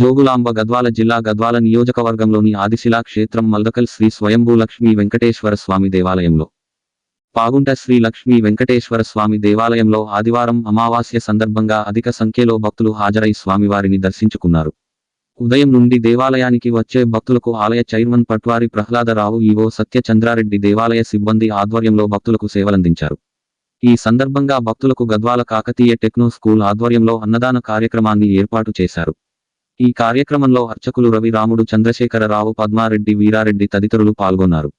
జోగులాంబ గద్వాల జిల్లా గద్వాల నియోజకవర్గంలోని ఆదిశిలా క్షేత్రం మల్దకల్ శ్రీ స్వయంభూ లక్ష్మీ వెంకటేశ్వర స్వామి దేవాలయంలో. పాగుంట శ్రీ లక్ష్మీ వెంకటేశ్వర స్వామి దేవాలయంలో ఆదివారం అమావాస్య సందర్భంగా అధిక సంఖ్యలో భక్తులు హాజరై స్వామివారిని దర్శించుకున్నారు. ఉదయం నుండి దేవాలయానికి వచ్చే భక్తులకు ఆలయ చైర్మన్ పట్వారి ప్రహ్లాదరావు ఈవో సత్యచంద్రారెడ్డి దేవాలయ సిబ్బంది ఆధ్వర్యంలో భక్తులకు సేవలందించారు. ఈ సందర్భంగా భక్తులకు గద్వాల కాకతీయ టెక్నో స్కూల్ ఆధ్వర్యంలో అన్నదాన కార్యక్రమాన్ని ఏర్పాటు చేశారు. ఈ కార్యక్రమంలో అర్చకులు రవి రాముడు చంద్రశేఖరరావు పద్మారెడ్డి వీరారెడ్డి తదితరులు పాల్గొన్నారు.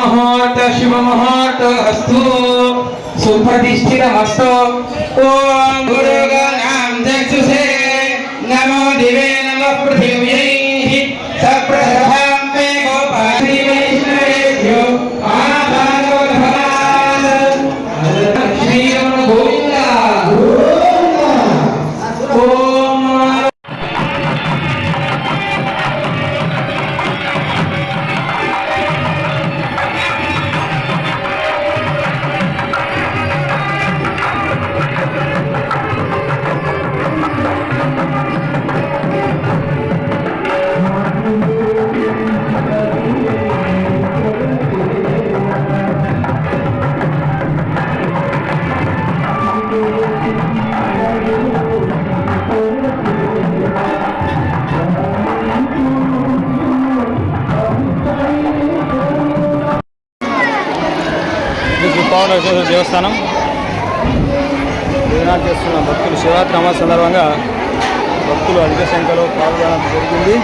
मुहूर्त शुभ मुहूर्त अस्तु। सुप्रतिष्ठितमस्तु। ॐ गुरुगणां चक्षुषे नमो दिवे नमः पृथिव्यैः। सप्रथम ఇది దేవస్థానం. ఈనాడు చేస్తున్న భక్తులు శివరాత్రి అమావాస్య సందర్భంగా భక్తులు అధిక సంఖ్యలో పాల్గొనడం జరిగింది.